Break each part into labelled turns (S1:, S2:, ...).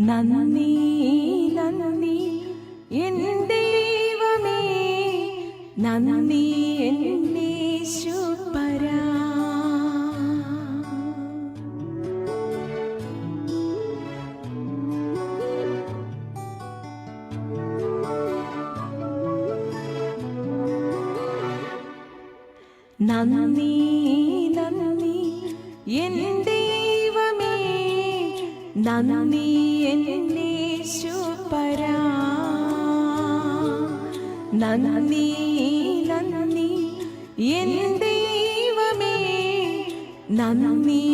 S1: നന്ദി നന്ദി. എൻ ദൈവമേ നന്ദി എന്നീശുപരാ നന്ദി നന്ദി. എൻ ദൈവമേ നന്ദി എന്നീശുപരാ നന്ദി നന്ദി എൻ ദൈവമേ. നന്ദി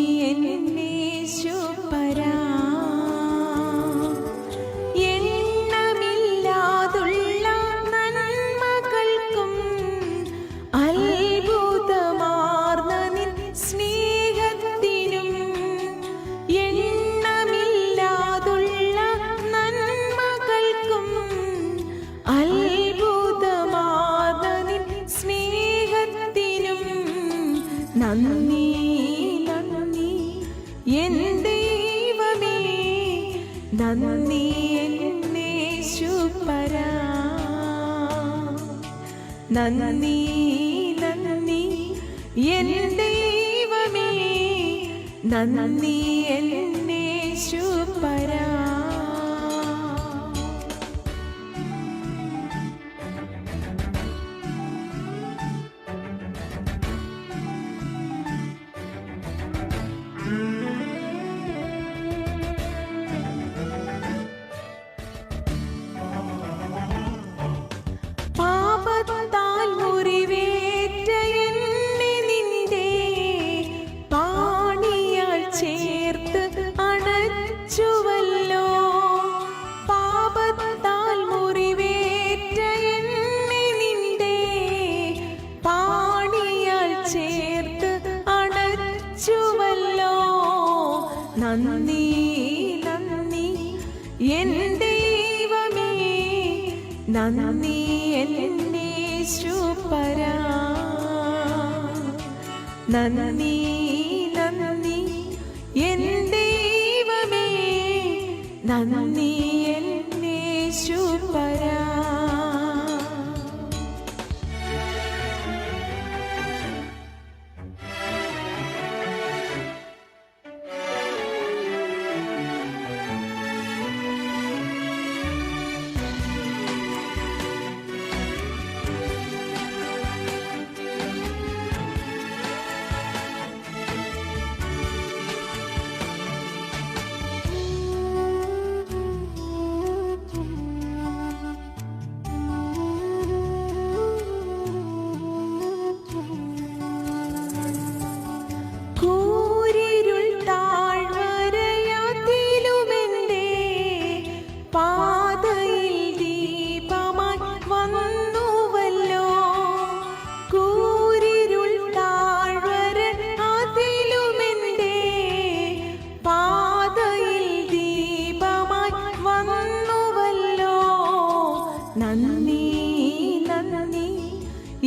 S1: നന്ദി നന്ദി. എൻ ദൈവമേ നന്ദി എന്നേശുപരാ നന്ദി നന്ദി. എൻ ദൈവമേ നന്ദി എന്നേശുപരാ നന്ദി നന്ദി. എൻ ദൈവമേ നന്ദി എന്നേശുപരാ നന്ദി നന്ദി. എൻ ദൈവമേ നന്ദി. നന്ദി നന്ദി.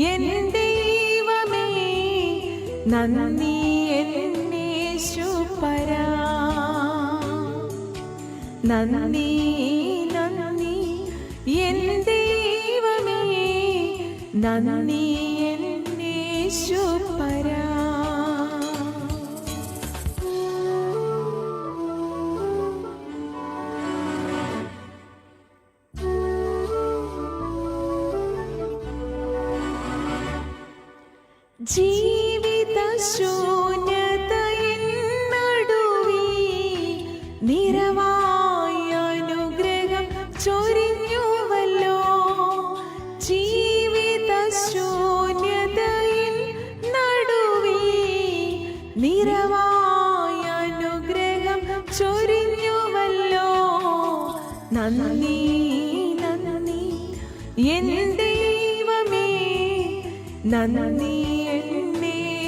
S1: എൻ ദൈവമേ നന്ദി എന്നേശുപരാ നന്ദി നന്ദി. എൻ ദൈവമേ നന്ദി എന്നേശുപരാ ജീവിത ശൂന്യതയിൻ നടുവിൽ നിറവായ അനുഗ്രഹം ചൊരിഞ്ഞുവല്ലോ. ജീവിത ശൂന്യതയിൻ നടുവിൽ നിറവായ അനുഗ്രഹം ചൊരിഞ്ഞുവല്ലോ. നന്ദി നന്ദി. എൻ ദൈവമേ നന്ദി.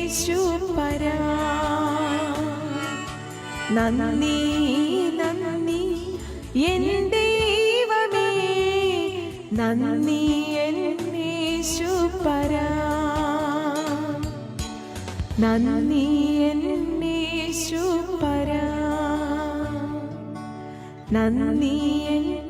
S1: എന്നേശുപരാ നന്ദി നന്ദി. എൻ ദൈവമേ നന്ദി എന്നേശുപരാ നന്ദി എന്നേശുപരാ നന്ദി എൻ യേശുവേ